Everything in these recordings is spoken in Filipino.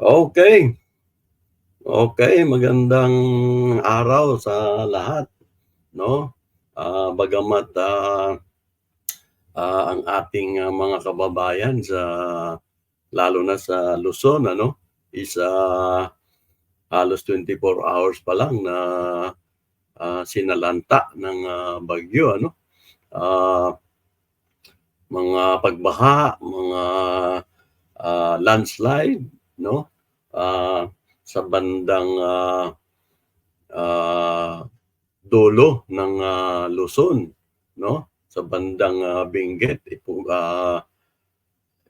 Okay. Okay, magandang araw sa lahat, 'no? Ah, bagamat, ah, ah, ang ating, ah, mga kababayan sa lalo na sa Luzon ano, is, ah, halos 24 hours pa lang na, ah, sinalanta ng, ah, bagyo ano. Ah, mga pagbaha, mga, ah, landslide 'no, ah, sa bandang, ah, ah, dulo ng, ah, Luzon 'no, sa bandang, ah, Benguet, ipo ah,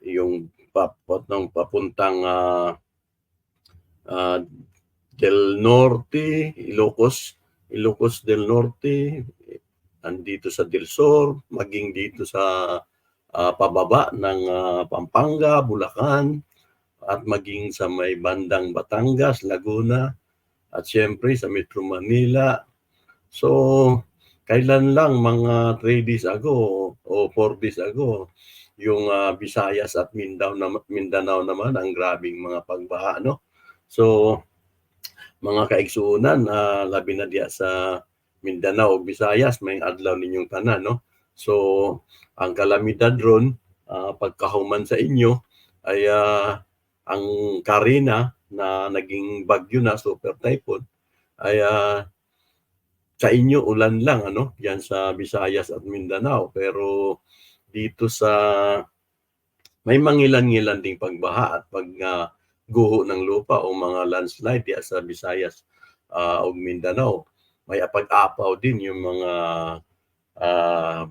yung papatong papuntang, ah, ah, Del Norte, Ilocos, Ilocos del Norte, nandito sa Del Sur, maging dito sa, ah, pababa ng, ah, Pampanga, Bulacan, at maging sa may bandang Batangas, Laguna, at siyempre sa Metro Manila. So, kailan lang mga 3 days ago o 4 days ago, yung, ah, Visayas at Mindao nama Mindanao naman ang grabeng mga pagbaha 'no. So, mga kaigsuonan, ah, labi na diya sa Mindanao ug Visayas maayong adlaw ninyong tanan 'no. So, ang kalamidad ron, ah, pagkahuman sa inyo ay, ah, ang Carina na naging bagyo na, super typhoon ay, ah, sa inyo ulan lang ano, diyan sa Visayas at Mindanao. Pero dito sa may mangilan-ngilan ding pagbaha at pag, guho ng lupa o mga landslide diya sa Visayas, ah, ug Mindanao. May apag-apaw din yung mga, ah,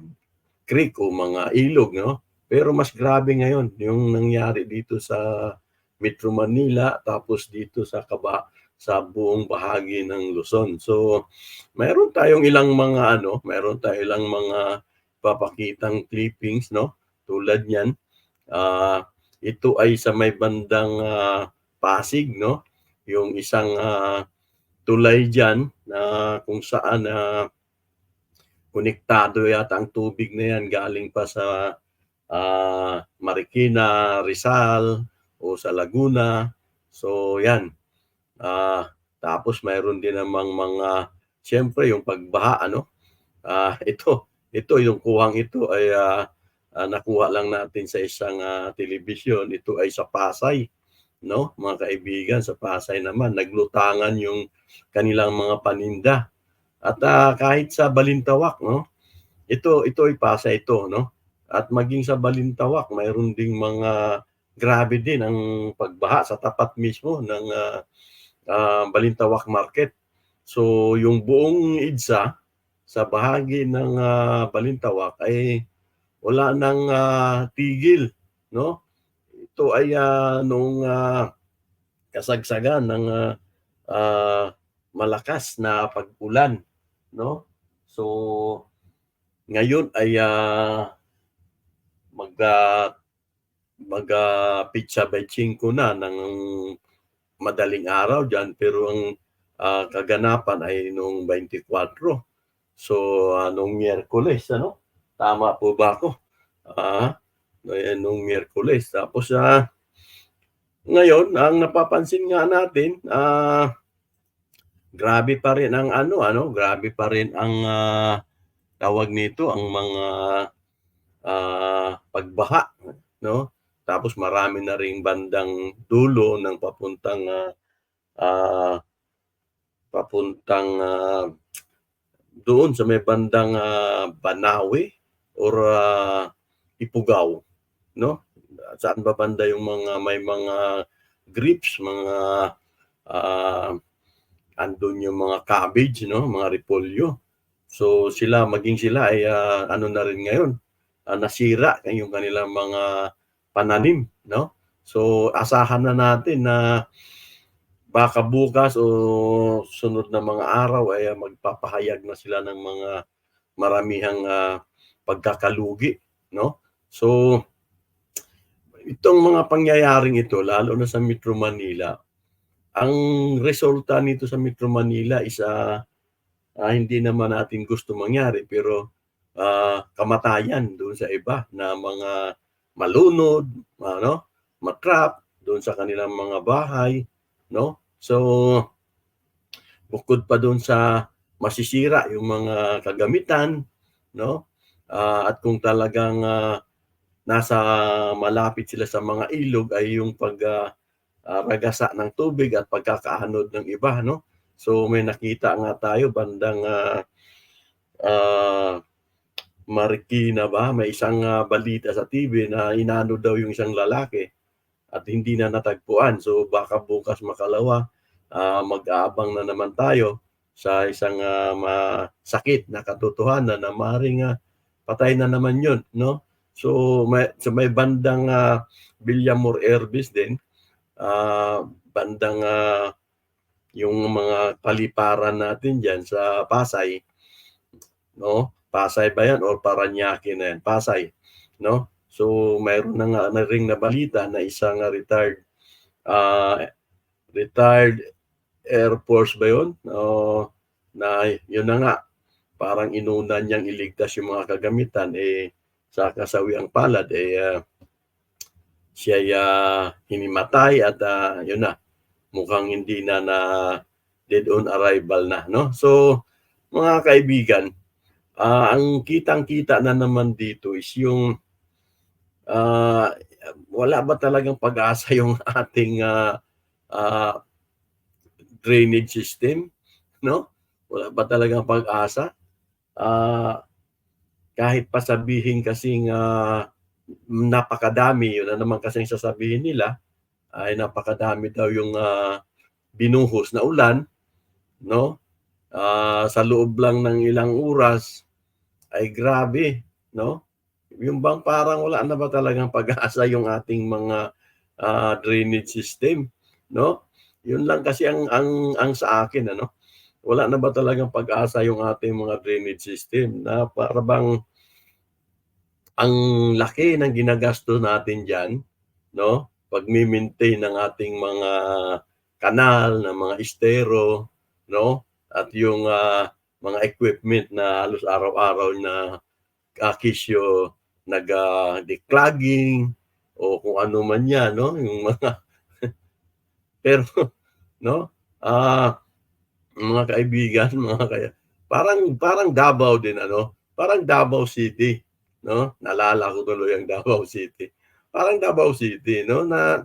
creek o mga ilog 'no. Pero mas grabe ngayon yung nangyari dito sa Metro Manila tapos dito sa kaba sa buong bahagi ng Luzon. So, meron tayong ilang mga ano, meron tayong ilang mga ipapakitang clippings 'no, tulad niyan. Ah, ito ay sa may bandang, ah, Pasig 'no, yung isang, ah, tulay diyan na kung saan, ah, konektado yata ang tubig na yan galing pa sa, ah, Marikina, Rizal o sa Laguna. So, yan. Ah, tapos mayroon din namang mga siyempre yung pagbaha ano. Ah, ito ito yung kuhang ito ay, ah, ah, nakuha lang natin sa isang, ah, telebisyon. Ito ay sa Pasay 'no, mga kaibigan, sa Pasay naman naglutangan yung kanilang mga paninda. At, ah, kahit sa Balintawak 'no, ito ito ay Pasay ito 'no, at maging sa Balintawak mayroon ding mga grabe din ang pagbaha sa tapat mismo ng, ah, ah, Balintawak Market. So, yung buong EDSA sa bahagi ng, ah, Balintawak ay wala ng, ah, tigil 'no. Ito ay, ah, noong, ah, kasagsagan ng, ah, ah, malakas na pag-ulan 'no. So, ngayon ay, ah, mag, ah, mag, ah, pitsa bay-tsingko na ng madaling araw diyan pero ang, ah, kaganapan ay noong 24. So, nung Miyerkules ano, tama po ba ako? Ah, ayan nung Miyerkules tapos, ah, ngayon ang napapansin nga natin, ah, grabe pa rin ang ano ano, grabe pa rin ang, ah, tawag nito, ang mga, ah, pagbaha 'no. Tapos marami na ring bandang dulo ng papuntang, ah, ah, papuntang, ah, doon sa may bandang, ah, Banawe or, ah, Ifugao 'no. Saan ba banda yung mga may mga grapes, mga, ah, andun yung mga cabbage 'no, mga repolyo. So, sila maging sila ay, ah, ano na rin ngayon, ah, nasira yung kanilang mga pananim 'no. So, asahan na natin na baka bukas o sunod na mga araw ay magpapahayag na sila ng mga maramihang, ah, pagkakalugi 'no. So, itong mga pangyayaring ito lalo na sa Metro Manila, ang resulta nito sa Metro Manila is, ah, ah, hindi naman natin gusto mangyari pero, ah, kamatayan dun sa iba na mga malunod, ano, ma-trap doon sa kanilang mga bahay, 'no? So, bukod pa doon sa masisira yung mga kagamitan, 'no? Ah, at kung talagang, ah, nasa malapit sila sa mga ilog ay yung pag, ah, ragasa ng tubig at pagkakaanod ng iba, 'no? So, may nakita nga tayo bandang, ah, ah, Marikina ba, may isang, ah, balita sa TV na inanod daw yung isang lalaki at hindi na natagpuan. So, baka bukas makalawa, ah, mag-aabang na naman tayo sa isang, ah, masakit na katotohanan na maaaring, ah, patay na naman yun, 'no? So, may sa may bandang, ah, Villamor Airbase din, ah, bandang, ah, yung mga paliparan natin diyan sa Pasay, 'no? Pasay ba yan or Parañaque na yan? Pasay, 'no? So, mayroon na nga na ring nabalita na isang, ah, retired, ah, retired Air Force ba yun? Oo, na yun na nga, parang inuna niyang iligtas yung mga kagamitan, eh, sa kasawiang palad, eh, ah, siya'y, ah, hinimatay at, ah, yun na, mukhang hindi na na dead on arrival na, 'no? So, mga kaibigan, ah, ang kitang-kita na naman dito is yung, ah, wala ba talagang pag-asa yung ating, ah, ah, drainage system, 'no? Wala ba talagang pag-asa? Ah, kahit pa sabihin kasing, ah, napakadami, yun na naman kasing sasabihin nila, ay napakadami daw yung, ah, binuhos na ulan, 'no? Ah, sa loob lang ng ilang oras ay grabe, 'no? Yung bang parang wala na ba talagang pag-asa yung ating mga, ah, drainage system, 'no? Yun lang kasi ang ang ang sa akin ano, wala na ba talagang pag-asa yung ating mga drainage system na para bang ang laki ng ginagastos natin diyan, 'no? Pagme-maintain ng ating mga kanal, ng mga estero, 'no? At yung, ah, mga equipment na halos araw-araw na, nag, ah, declogging o kung ano man yan, 'no? Yung mga pero, 'no, ah, mga kaibigan, mga kaya parang parang Davao din ano, parang Davao City, 'no? Naalala ko tuloy ang Davao City. Parang Davao City, 'no, na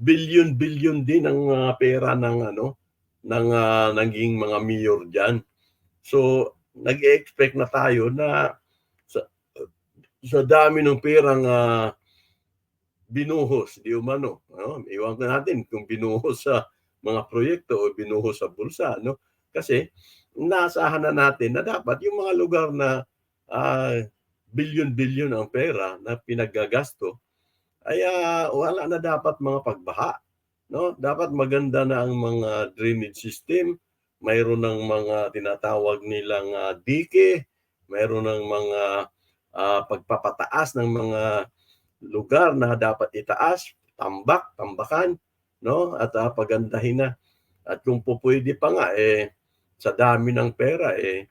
bilyon-bilyon din ang, ah, pera ng ano, ng, ah, naging mga mayor diyan. So, nag-e-expect na tayo na sa sa dami ng perang, ah, binuhos di umano, no? Ewan ko natin kung binuhos sa mga proyekto o binuhos sa bulsa, 'no? Kasi inaasahan na natin na dapat yung mga lugar na, ah, bilyon-bilyon ang pera na pinaggagasto ay, ah, wala na dapat mga pagbaha, 'no? Dapat maganda na ang mga drainage system, mayroon ng mga tinatawag nilang, ah, dike, mayroon ng mga, ah, pagpapataas ng mga lugar na dapat itaas, tambak, tambakan, 'no? At, ah, pagandahin na. At kung pupuwede pa nga, eh, sa dami ng pera, eh,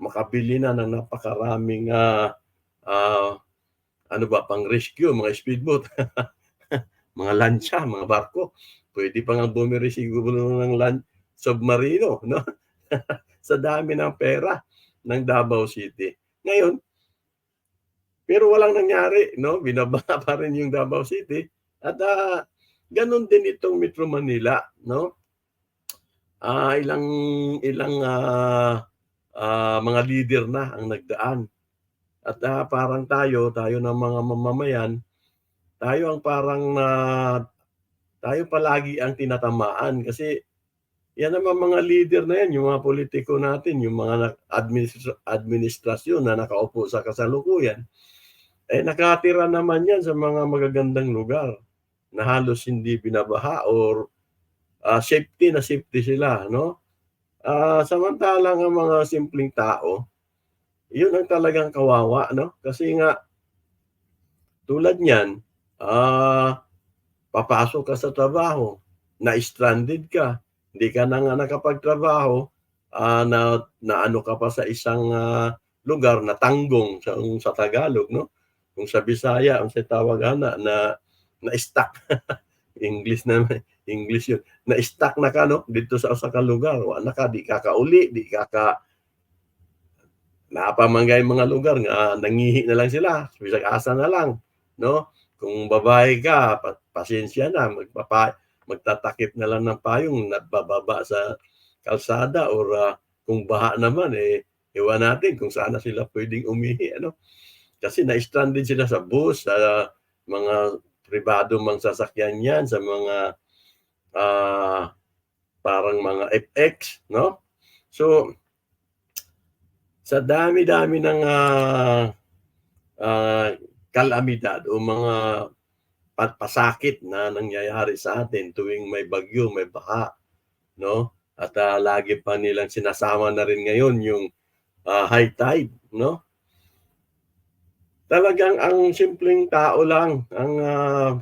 makabili na ng napakaraming, ah, ah, ano ba, pang-rescue, mga speedboat, mga lancha, mga barko. Puwede pa ngang bumili siguro ng lan submarino, 'no? Sa dami ng pera ng Davao City. Ngayon pero walang nangyari, 'no? Binabaha pa rin yung Davao City at, ah, gano'n din itong Metro Manila, 'no? Ah, ilang ilang, ah, ah, mga lider na ang nagdaan at, ah, parang tayo, tayo na mga mamamayan, tayo ang parang na tayo palagi ang tinatamaan kasi yan naman mga lider na yan, yung mga politiko natin, yung mga administra administrasyon na nakaupo sa kasalukuyan, eh, nakatira naman yan sa mga magagandang lugar na halos hindi binabaha or, ah, safety na safety sila, 'no? Ah, samantalang ang mga simpleng tao, yun ang talagang kawawa, 'no? Kasi nga tulad niyan, ah, papasok ka sa trabaho, na-stranded ka, hindi ka na nga nakapagtrabaho, ah, na naano ka pa sa isang, ah, lugar na tanggong sa sa Tagalog, 'no? Kung sa Bisaya ang tawag ana na na-stuck. English na English yun, na-stuck na ka 'no, dito sa usa ka lugar, wa na ka, di ka kauli, di ka ka naa pa man gayong mga lugar nga nangihi na lang sila, bisag asa na lang 'no. Kung babae ka, pasensya na, magpapa magtatakip na lang ng payong at bababa sa kalsada or, ah, kung baha naman, eh, ewan natin kung saan na sila puwedeng umihi ano. Kasi na-stranded sila sa bus, sa mga pribadong mang sasakyan 'yan, sa mga, ah, parang mga FX 'no. So sa dami-dami ng, ah, ah, kalamidad o mga pa pasakit na nangyayari sa atin tuwing may bagyo, may baha 'no, at, ah, lagi pa nilang sinasama na rin ngayon yung, ah, high tide 'no. Talagang ang simpleng tao lang ang, ah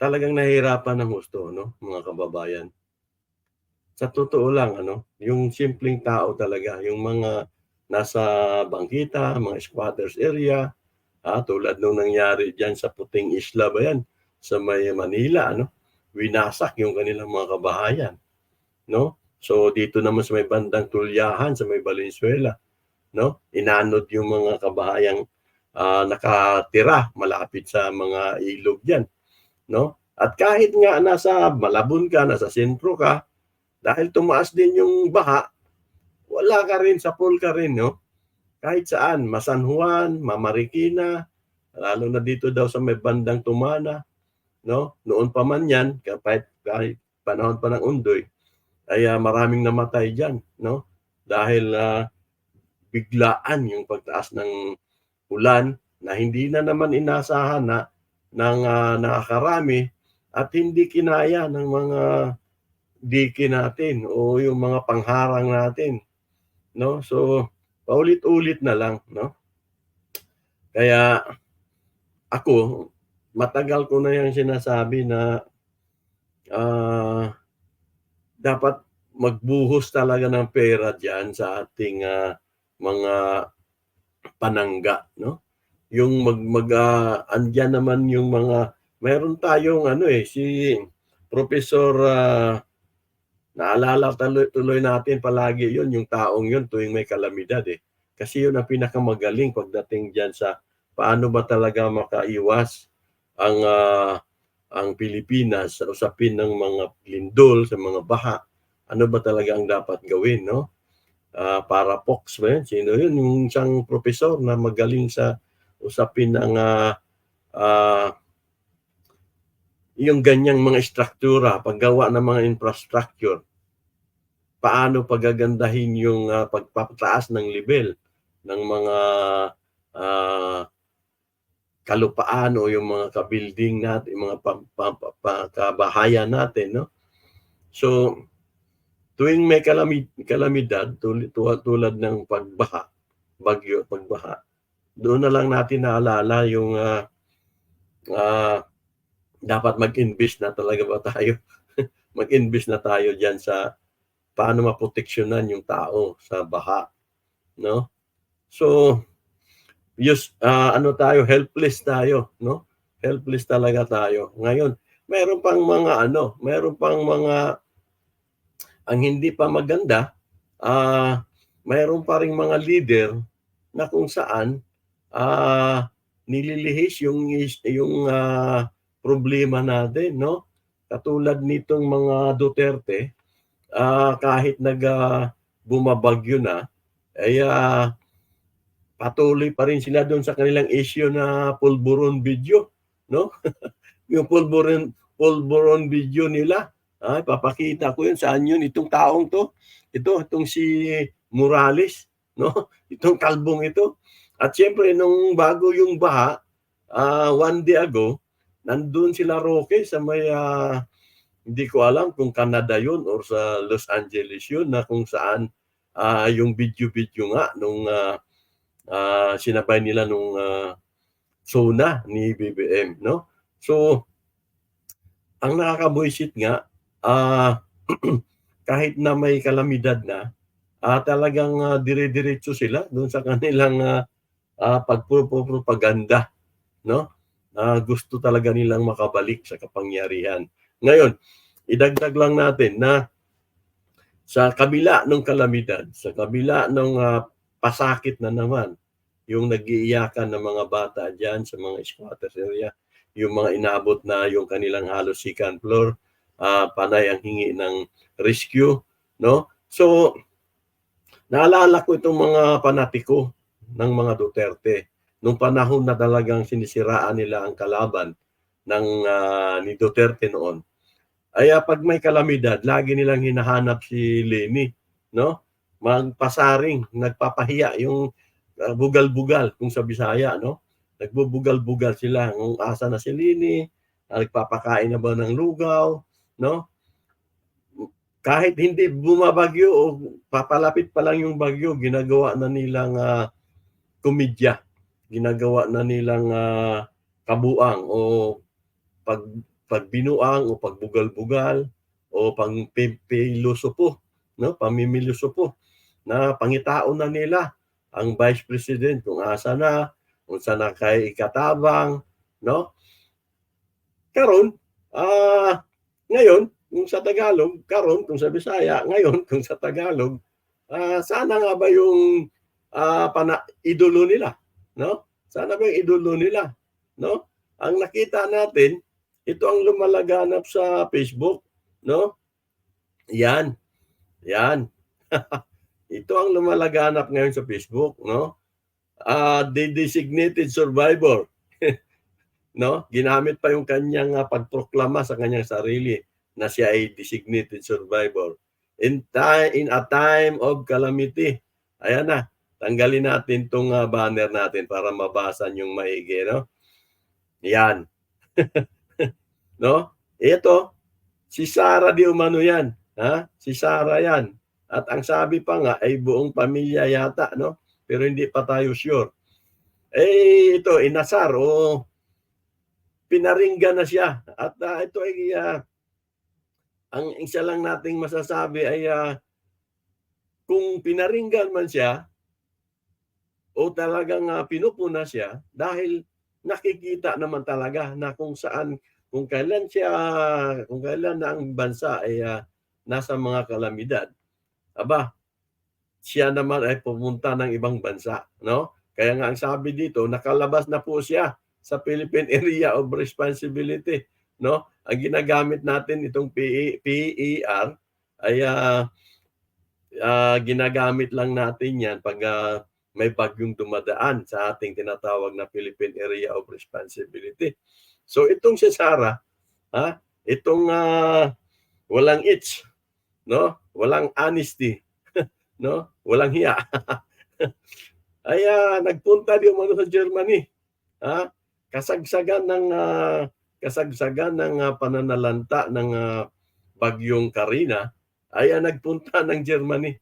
talagang nahihirapan ng husto 'no, mga kababayan. Sa totoo lang ano, yung simpleng tao talaga, yung mga nasa bangkita, mga squatters area, ah, tulad nung nangyari diyan sa Puting Isla ba 'yan, sa may Manila ano, winasak yung kanilang mga kabahayan 'no. So dito naman sa may bandang Tulyahan, sa may Valenzuela 'no, inanod yung mga kabahayang, ah, nakatira malapit sa mga ilog diyan 'no. At kahit nga nasa Malabon ka, nasa sentro ka, dahil tumaas din yung baha, wala ka rin, sapol ka rin 'no. Kahit saan, Ma-San Juan, Ma-Marikina, lalo na dito daw sa may bandang Tumana 'no, noon pa man 'yan kahit kahit panahon pa ng Undoy, ay, ah, maraming namatay diyan 'no, dahil, ah, biglaan yung pagtaas ng ulan na hindi na naman inaasahan na ng, ah, nakakarami at hindi kinaya ng mga dike natin o yung mga pangharang natin 'no. So paulit-ulit na lang 'no. Kaya ako, matagal ko na yang sinasabi na, ah, dapat magbuhos talaga ng pera diyan sa ating, ah, mga panangga 'no. Yung mag mag ah, andiyan naman yung mga meron tayong ano, eh, si Propesor, ah, naalala tuloy natin palagi yun, yung taong yun tuwing may kalamidad, eh. Kasi yun ang pinakamagaling pagdating diyan sa paano ba talaga makaiwas ang, ah, ang Pilipinas sa usapin ng mga lindol, sa mga baha. Ano ba talaga ang dapat gawin 'no. Ah, Para Pox ba yun, sino yun, yung isang propesor na magaling sa usapin ng, ah, ah yung ganyang mga istruktura, paggawa ng mga infrastructure. Paano pagagandahin yung, ah, pagpapataas ng lebel ng mga, ah, kalupaan o yung mga ka-building natin, yung mga pa natin 'no. So, tuwing may kalami kalamidad tuli tulad ng pagbaha, bagyo, pagbaha, doon na lang natin naalala yung, ah, ah, dapat mag-invest na talaga ba tayo, mag-invest na tayo diyan sa paano maproteksyonan yung tao sa baha 'no. So, yus ah, ano tayo, helpless tayo 'no, helpless talaga tayo. Ngayon, meron pang mga ano, meron pang mga ang hindi pa maganda, ah, meron pa ring mga leader na kung saan, ah, nililihis yung yung, ah, problema natin 'no. Katulad nitong mga Duterte, ah, kahit nag, ah, bumabagyo na, ay, ah, patuloy pa rin sila dun sa kanilang issue na pulburon video 'no. Yung pulburon pulburon video nila, ah, ipapakita ko yun, saan yun, itong taong 'to, ito, itong si Morales 'no, itong kalbong ito. At siyempre nung bago yung baha, ah, one day ago, nandun sila Roque sa may, ah, hindi ko alam kung Canada yun or sa Los Angeles yun na kung saan, ah, yung video-video nga nung, ah, ah, sinabay nila nung, ah, SONA ni BBM 'no. So, ang nakakabwisit nga, ah, kahit na may kalamidad na, ah, talagang, ah, dire-diretso sila dun sa kanilang, ah, ah, pagpropropaganda 'no. Ah, gusto talaga nilang makabalik sa kapangyarihan. Ngayon, idagdag lang natin na sa kabila ng kalamidad, sa kabila ng ah, pasakit na naman, yung nag-iiyakan ng mga bata diyan sa mga squatters area, yung mga inabot na yung kanilang halos second floor, ah, panay ang hingi ng rescue, no? So, naalala ko itong mga panatiko ng mga Duterte nung panahon na talagang sinisiraan nila ang kalaban ng ah, ni Duterte noon. Ay ah, pag may kalamidad, lagi nilang hinahanap si Leni, no? Magpasaring, nagpapahiya yung ah, bugal-bugal kung sa Bisaya, no? Nagbubugal-bugal sila kung asa na si Leni, nagpapakain na ba ng lugaw, no? Kahit hindi bumabagyo o papalapit pa lang yung bagyo, ginagawa na nilang ah, komedya, ginagawa na nilang ah, kabuang o pag pagbinuang o pagbugal-bugal o pangpipilosopo, no? Pamimilosopo na pangitao na nila ang Vice President kung asa na, kung saan na kay ikatabang, no? Karon, ah ngayon, kung sa Tagalog, karon kung sa Bisaya, ngayon kung sa Tagalog, ah sana nga ba yung ah, pana idolo nila, no? Sana ba yung idolo nila, no? Ang nakita natin, ito ang lumalaganap sa Facebook, no? Yan. Yan. ito ang lumalaganap ngayon sa Facebook, no? Ah, the designated survivor. no? Ginamit pa yung kanyang uh, pagproklama sa kanyang sarili na siya ay designated survivor. In time in a time of calamity. Ayan na. Tanggalin natin tong uh, banner natin para mabasa yung maigi, no? Yan. no? Ito, si Sara di umano yan. Ha? Si Sara yan. At ang sabi pa nga ay buong pamilya yata, no? Pero hindi pa tayo sure. Eh, ito, inasar o pinaringgan na siya. At uh, ito ay, uh, ang isa lang nating masasabi ay uh, kung pinaringgan man siya o talagang uh, pinupuna siya dahil nakikita naman talaga na kung saan kung kailan siya kung kailan na ang bansa ay uh, nasa mga kalamidad. Aba siya naman ay pumunta ng ibang bansa no? Kaya nga ang sabi dito nakalabas na po siya sa Philippine Area of Responsibility no? Ang ginagamit natin itong PER ay uh, uh, ginagamit lang natin yan pag uh, may bagyong dumadaan sa ating tinatawag na Philippine Area of Responsibility. So itong si Sara, ha, itong uh, walang itch, no? Walang honesty, no? Walang hiya. ay uh, nagpunta di umano sa Germany. Ha? Kasagsagan ng uh, kasagsagan ng uh, pananalanta ng uh, bagyong Karina ay uh, nagpunta ng Germany.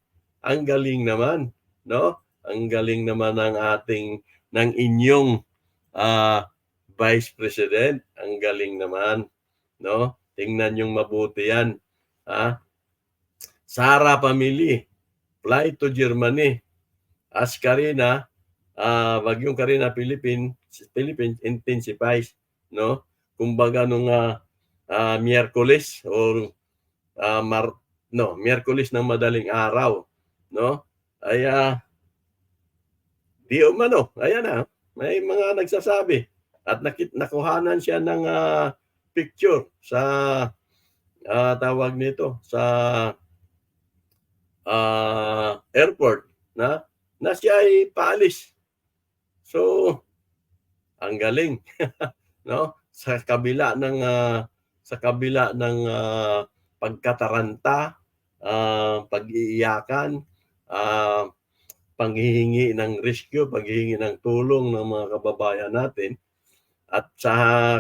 Ang galing naman, no? Ang galing naman ng ating ng inyong uh, Vice President. Ang galing naman, no? Tingnan yung mabuti yan. Ha? Sara Family, fly to Germany. As Karina, uh, Bagyong Karina Philippine, Philippines intensifies, no? Kumbaga nung uh, uh, Miyerkules or uh, Mar no, Miyerkules ng madaling araw, no? Ay uh, Di umano, ayan na, may mga nagsasabi at nakit nakuhanan siya ng uh, picture sa uh, tawag nito sa uh, airport na na siya ay paalis. So ang galing no sa kabila ng uh, sa kabila ng uh, pagkataranta, uh, pag-iiyakan, uh, panghihingi ng rescue, paghihingi ng tulong ng mga kababayan natin. At sa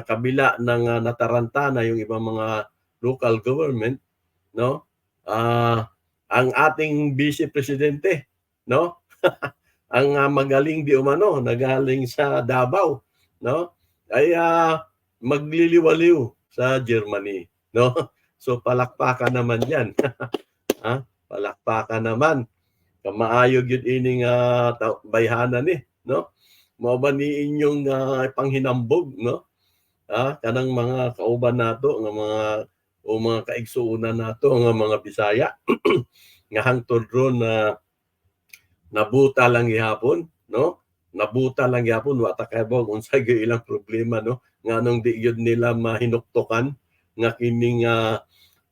kabila ng uh, nataranta na yung ibang mga local government, no? Uh, ang ating vice presidente, no? ang uh, magaling di umano, nagaling sa Davao, no? Ay uh, magliliwaliw sa Germany, no? So palakpakan naman 'yan. ha? Palakpakan naman kamaayog yun ining uh, bayhanan ni, no? Mao ba ni inyong uh, panghinambog, no? ah, kanang mga kauban nato nga mga o mga kaigsuonan nato nga mga Bisaya nga hangtod ron na nabuta lang gihapon, no? Nabuta lang gihapon wa ta kabaw unsay ilang problema no nganong di gyud nila mahinuktokan nga kining uh,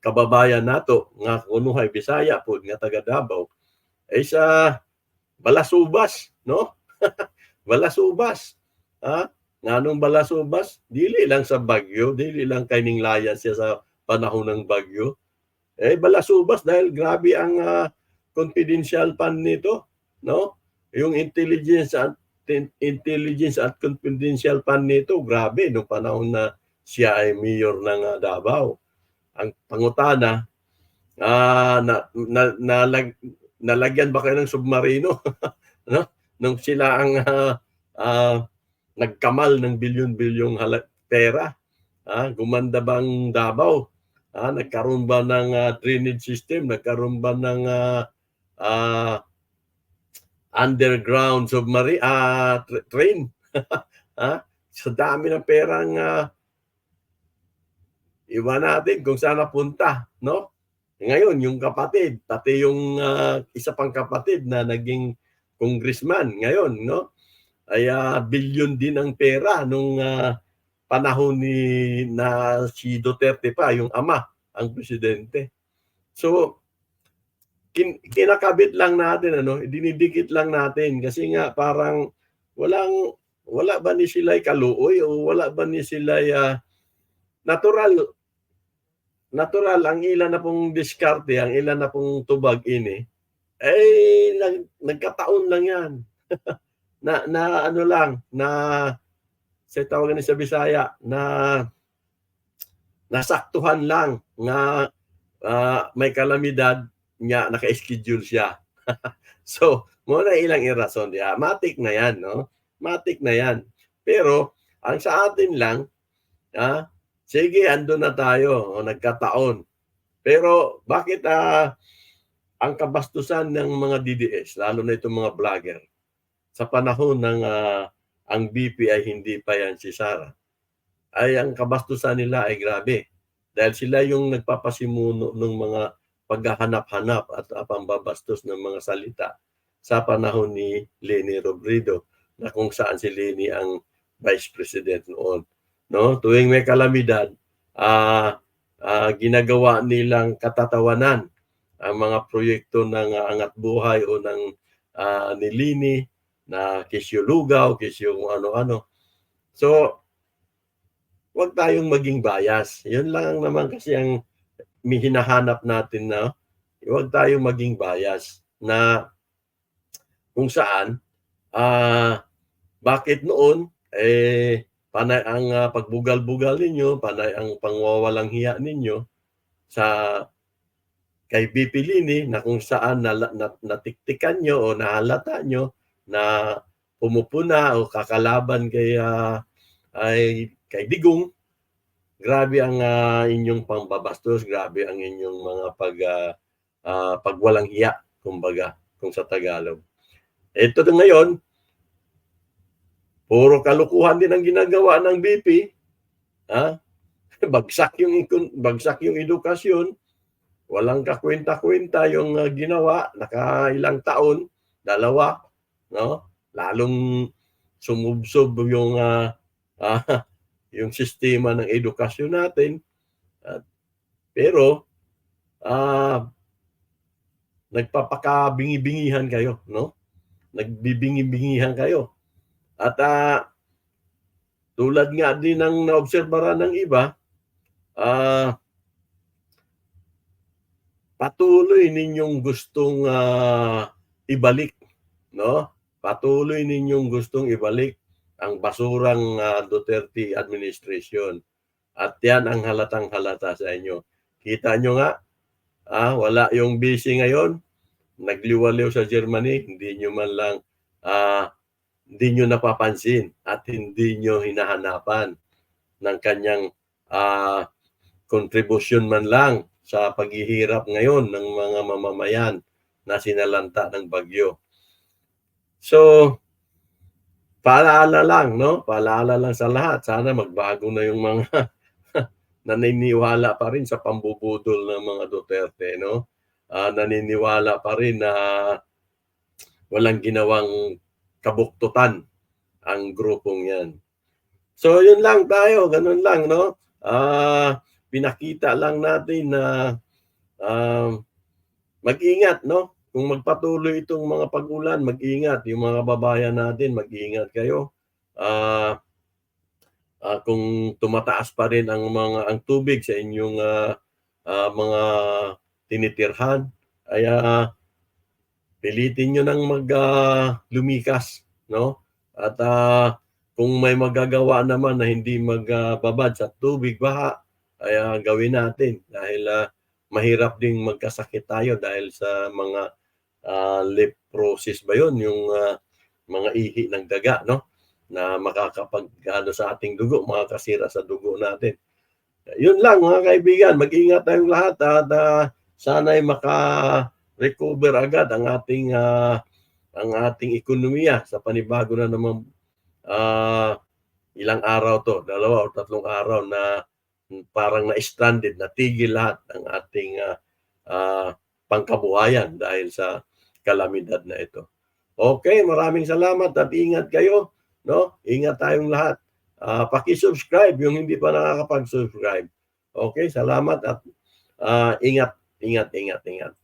kababayan nato nga kunuhay Bisaya pod nga taga Davao ay sa balasubas no? Balasubas ha? Nganong balasubas dili lang sa bagyo dili lang kining layan siya sa panahon ng bagyo. Eh balasubas dahil grabe ang uh, confidential fund nito no? Yung intelligence at intelligence at confidential fund nito grabe nung panahon na siya ay mayor ng uh, Davao. Ang pangutana uh, na, na, nalag, nalagyan ba kayo ng submarino? No nung sila ang uh, uh, nagkamal ng bilyon-bilyong pera uh, gumanda bang Davao? Uh, nagkaroon ba ng uh, drainage system? Nagkaroon ba ng uh, uh, underground submarine uh, tra- train? Ha? Sa dami ng perang uh, iwan natin kung saan napunta no ngayon yung kapatid pati yung uh, isa pang kapatid na naging congressman ngayon no? Ay uh, bilyon din ang pera nung uh, panahon ni na si Duterte pa yung ama ang presidente. So kin, kinakabit lang natin ano? Dinidikit lang natin kasi nga parang walang wala ba ni sila kaluoy o wala ba ni sila uh, natural natural ang ilan na pong diskarte ang ilan na pong tubag ini eh nag, nagkataon lang yan na na ano lang na sa tawagan ni sa Bisaya na nasaktuhan lang nga uh, may kalamidad nga naka-schedule siya. so, mo na ilang irason diya. Matik na yan, no? Matik na yan. Pero, ang sa atin lang, ah, sige, ando na tayo, o nagkataon. Pero, bakit ah, ang kabastusan ng mga DDS, lalo na itong mga vlogger, sa panahon ng uh, ang BP ay hindi pa yan si Sara, ay ang kabastusan nila ay grabe. Dahil sila yung nagpapasimuno ng mga paghahanap-hanap at uh, pambabastos ng mga salita sa panahon ni Leni Robredo na kung saan si Leni ang vice president noon. No? Tuwing may kalamidad, uh, uh, ginagawa nilang katatawanan ang mga proyekto ng uh, Angat Buhay o ng uh, ni Lini na Kisyo Lugaw, Kisyo ano-ano. So, wag tayong maging bias. Yun lang naman kasi ang hinahanap natin na huwag tayong maging bias na kung saan uh, bakit noon eh panay ang uh, pagbugal-bugal ninyo, panay ang pangwawalang hiya ninyo sa kay BP Lini na kung saan na, na, natiktikan nyo o nahalata nyo na pumupuna o kakalaban kay uh, ay kay Digong. Grabe ang uh, inyong pambabastos grabe ang inyong mga pag uh, uh, pagwalang hiya kumbaga kung sa Tagalog. Ito ngayon puro kalukuhan din ang ginagawa ng BP ha? Bagsak yung bagsak yung edukasyon. Walang kakwenta-kwenta yung uh, ginawa. Nakailang taon dalawa no? Lalong sumubsob yung uh, uh, yung sistema ng edukasyon natin. Uh, pero uh, nagpapakabingi-bingihan kayo no? Nagbibingi-bingihan kayo at uh, tulad nga din ng naobserbara ng iba uh, patuloy ninyong gustong uh, ibalik no? Patuloy ninyong gustong ibalik ang basurang uh, Duterte administration. At yan ang halatang halata sa inyo. Kita nyo nga ah, wala yung busy ngayon. Nagliwaliw sa Germany hindi nyo man lang ah, hindi nyo napapansin at hindi nyo hinahanapan ng kanyang uh, kontribusyon man lang sa paghihirap ngayon ng mga mamamayan na sinalanta ng bagyo. So, Paalala lang 'no, paalala lang sa lahat sana magbago na yung mga naniniwala pa rin sa pambubudol ng mga Duterte 'no. Ah, naniniwala pa rin na walang ginawang kabuktutan ang grupong 'yan. So yun lang tayo, ganun lang 'no. Ah, pinakita lang natin na, um, mag-ingat 'no, kung magpatuloy itong mga pag-ulan mag-ingat, yung mga kababayan natin mag-ingat kayo. Ah, ah, kung tumataas pa rin ang mga ang tubig sa inyong, ah, ah, mga tinitirhan ay, ah, pilitin niyo ng mag, ah, 'no. At, ah, kung may magagawa naman na hindi mag, ah, babad sa tubig, baha, ay, ah, gawin natin dahil, ah, mahirap ding magkasakit tayo dahil sa mga, ah, leprosis ba yun, yung, ah, mga ihi ng daga 'no, na makakapag-ano sa ating dugo, makakasira sa dugo natin. Yun lang mga kaibigan, mag-ingat tayong lahat at, ah, sana'y maka-recover agad ang ating, ah, ang ating ekonomiya sa panibago na namang, ah, ilang araw 'to, 2 o 3 araw na parang na-stranded, natigil lahat ng ating, ah, ah, pangkabuhayan dahil sa kalamidad na ito. Okey, maraming salamat at ingat kayo 'no, ingat tayong lahat. Ah, paki-subscribe yung hindi pa nakakapag-subscribe. Okey, salamat at, ah, ingat, ingat, ingat, ingat.